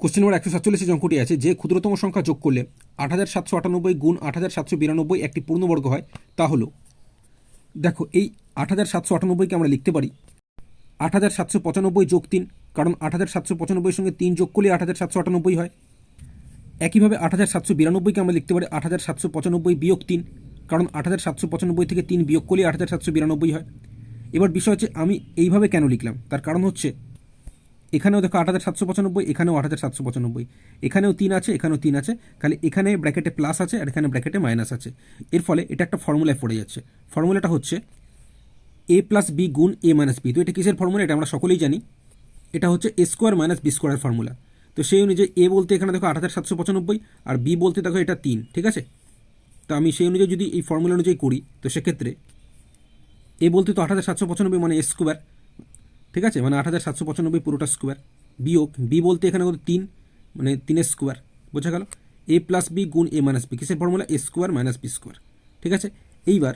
Question number একশো সাতচল্লিশে অঙ্কটি আছে যে ক্ষুদ্রতম সংখ্যা যোগ করলে আট হাজার সাতশো আটানব্বই গুণ আট হাজার সাতশো বিরানব্বই একটি পূর্ণবর্গ হয় তা হলো দেখো এই আট হাজার সাতশো আটানব্বইকে আমরা লিখতে পারি আট হাজার সাতশো পঁচানব্বই যোগ তিন কারণ আট হাজার সাতশো পঁচানব্বইয়ের সঙ্গে তিন যোগ করলে আট হাজার সাতশো আটানব্বই হয় একইভাবে আট হাজার সাতশো বিরানব্বইকে আমরা লিখতে পারি আট হাজার সাতশো পঁচানব্বই বিয়োগ তিন কারণ আট হাজার সাতশো পঁচানব্বই থেকে তিন বিয়োগ করলে আট হাজার সাতশো বিরানব্বই হয় এবার বিষয় হচ্ছে আমি এইভাবে কেন লিখলাম তার কারণ হচ্ছে এখানেও দেখো আট হাজার সাতশো পঁচানব্বই, এখানেও আট হাজার সাতশো পঁচানব্বই। এখানেও তিন আছে, এখানেও তিন আছে। খালি এখানে ব্র্যাকেটে প্লাস আছে আর এখানে ব্র্যাকেটে মাইনাস আছে। এর ফলে এটা একটা ফর্মুলায় পড়ে যাচ্ছে। ফর্মুলাটা হচ্ছে এ প্লাস বি গুণ এ মাইনাস বি তো এটা কিসের ফর্মুলা এটা আমরা সকলেই জানি। এটা হচ্ছে এ স্কোয়ার মাইনাস বি স্কোয়ারের ফর্মুলা তো সেই অনুযায়ী এ বলতে এখানে দেখো আট হাজার সাতশো পঁচানব্বই আর বি বলতে দেখো এটা তিন, ঠিক আছে? তো আমি সেই অনুযায়ী যদি এই ফর্মুলা অনুযায়ী করি, তো সেক্ষেত্রে এ বলতে তো আট হাজার সাতশো পঁচানব্বই মানে এ স্কোয়ার ঠিক আছে? মানে আট হাজার সাতশো পঁচানব্বই পুরোটা স্কোয়ার বিয়োগ, বি বলতে এখানে কত তিন মানে তিনের স্কোয়ার বোঝা গেল? এ প্লাস বি গুণ এ মাইনাস বি। কিসের formula A square minus B square ঠিক আছে? এইবার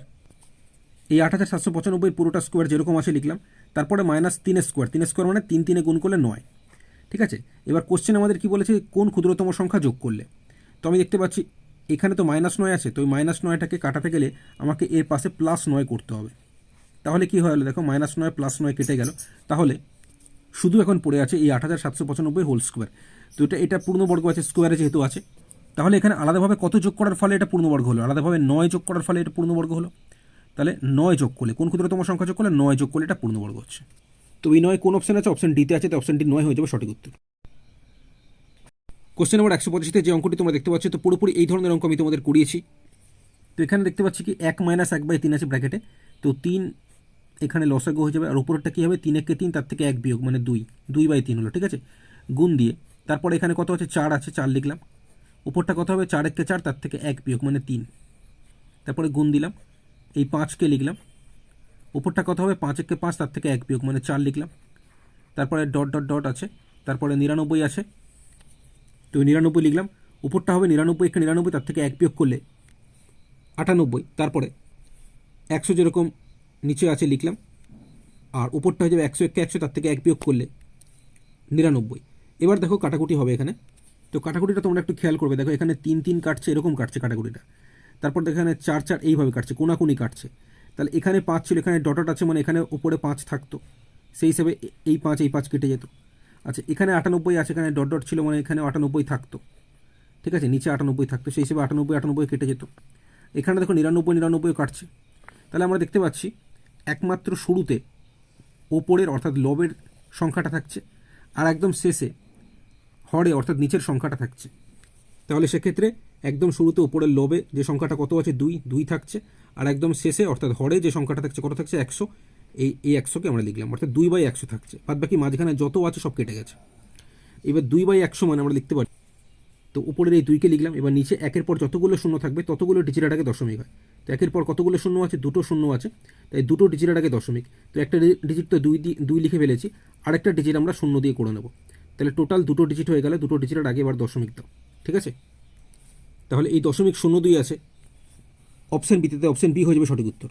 এই আট হাজার সাতশো পঁচানব্বই পুরোটা স্কোয়ার যেরকম আছে লিখলাম, তারপরে মাইনাস তিনের স্কোয়ার তিনের স্কোয়ার মানে তিন, তিনে গুণ করলে নয়। ঠিক আছে? এবার কোশ্চেন আমাদের কি বলেছে? কোন ক্ষুদ্রতম সংখ্যা যোগ করলে? তো আমি দেখতে পাচ্ছি, এখানে তো মাইনাস নয় আছে। তো ওই মাইনাস নয়টাকে কাটাতে গেলে আমাকে এর পাশে প্লাস নয় করতে হবে। তাহলে কি হলো দেখো মাইনাস নয় প্লাস নয় কেটে গেল। তাহলে শুধু এখন পড়ে আছে এই আট হাজার সাতশো পঁচানব্বই হোল স্কোয়ার তো এটা এটা পূর্ণবর্গ আছে স্কোয়ারে যেহেতু আছে। তাহলে এখানে আলাদাভাবে কত যোগ করার ফলে এটা পূর্ণবর্গ হলো? আলাদাভাবে নয় যোগ করার ফলে এটা পূর্ণবর্গ হলো? তাহলে নয় যোগ করলে, কোন ক্ষুদ্রতম সংখ্যা যোগ করলে নয় যোগ করলে এটা পূর্ণবর্গ হচ্ছে। তো এই নয় কোন অপশন আছে? অপশন ডিতে আছে, তো অপশনটি নয় হয়ে যাবে সঠিক উত্তর। কোশ্চেন নম্বর একশো পঁচিশতে যে অঙ্কটি তোমরা দেখতে পাচ্ছ, তো পুরোপুরি এই ধরনের অঙ্ক আমি তোমাদের করিয়েছি। তো এখানে দেখতে পাচ্ছি কি, এক মাইনাস এক বাই তিন আছে ব্র্যাকেটে তো তিন এখানে লসাগু হয়ে যাবে। আর উপরেরটা কী হবে? তিন একে তিন, তার থেকে এক বিয়োগ মানে দুই। দুই বাই তিন হলো, ঠিক আছে? গুণ দিয়ে। তারপরে এখানে কত আছে? চার আছে, চার লিখলাম। উপরটা কত হবে? চার একে চার, তার থেকে এক বিয়োগ মানে তিন। তারপরে গুণ দিলাম। এই পাঁচকে লিখলাম। উপরটা কত হবে? পাঁচ একে পাঁচ, তার থেকে এক বিয়োগ মানে চার লিখলাম। তারপরে ডট ডট ডট আছে। তারপরে নিরানব্বই আছে। তো নিরানব্বই লিখলাম। উপরটা হবে নিরানব্বই, একে নিরানব্বই, তার থেকে এক বিয়োগ করলে আটানব্বই। তারপরে একশো যেরকম নিচে আছে লিখলাম। আর উপরটা হয়ে যাবে একশো একে একশো, তার থেকে এক বিয়োগ করলে নিরানব্বই। এবার দেখো কাটাকুটি হবে এখানে। তো কাটাকুটিটা তোমরা একটু খেয়াল করবে। দেখো এখানে তিন তিন কাটছে, এরকম কাটছে কাটাকুটিটা। তারপর দেখো এখানে চার চার এইভাবে কাটছে, কোনাকুনি কাটছে। তাহলে এখানে পাঁচ ছিল, এখানে ডটট আছে মানে এখানে উপরে পাঁচ থাকতো। সেই হিসেবে এই পাঁচ এই পাঁচ কেটে যেত। আচ্ছা এখানে আটানব্বই আছে, এখানে ডট ডট ছিল মানে এখানে আটানব্বই থাকতো। ঠিক আছে, নিচে আটানব্বই থাকতো, সেই হিসেবে আটানব্বই আটানব্বই কেটে যেত। এখানে দেখো নিরানব্বই নিরানব্বই কাটছে। তাহলে আমরা দেখতে পাচ্ছি একমাত্র শুরুতে ওপরের অর্থাৎ লবের সংখ্যাটা থাকছে আর একদম শেষে হরে অর্থাৎ নিচের সংখ্যাটা থাকছে। তাহলে সেক্ষেত্রে একদম শুরুতে ওপরের লবে যে সংখ্যাটা কত আছে? দুই দুই থাকছে আর একদম শেষে অর্থাৎ হরে যে সংখ্যাটা থাকছে কত থাকছে? একশো। এই এই একশোকে আমরা লিখলাম, অর্থাৎ দুই বাই একশো থাকছে। বাদ বাকি মাঝখানে যত আছে সব কেটে গেছে। এবার দুই বাই একশো মানে আমরা লিখতে পারি তো উপরের এই দুইকে লিখলাম, এবার নিচে একের পর যতগুলো শূন্য থাকবে, ততগুলো ডিজিটের আগে দশমিক হয়। তো একের পর কতগুলো শূন্য আছে? দুটো শূন্য আছে। তাই দুটো ডিজিটের আগে দশমিক। তো একটা ডিজিট তো দুই দুই লিখে ফেলেছি, আরেকটা ডিজিট আমরা শূন্য দিয়ে করে নেব। তাহলে টোটাল দুটো ডিজিট হয়ে গেলে দুটো ডিজিটের আগে এবার দশমিক দাও। ঠিক আছে? তাহলে এই দশমিক শূন্য দুই আছে। অপশান বিতে, অপশান বি হয়ে যাবে সঠিক উত্তর।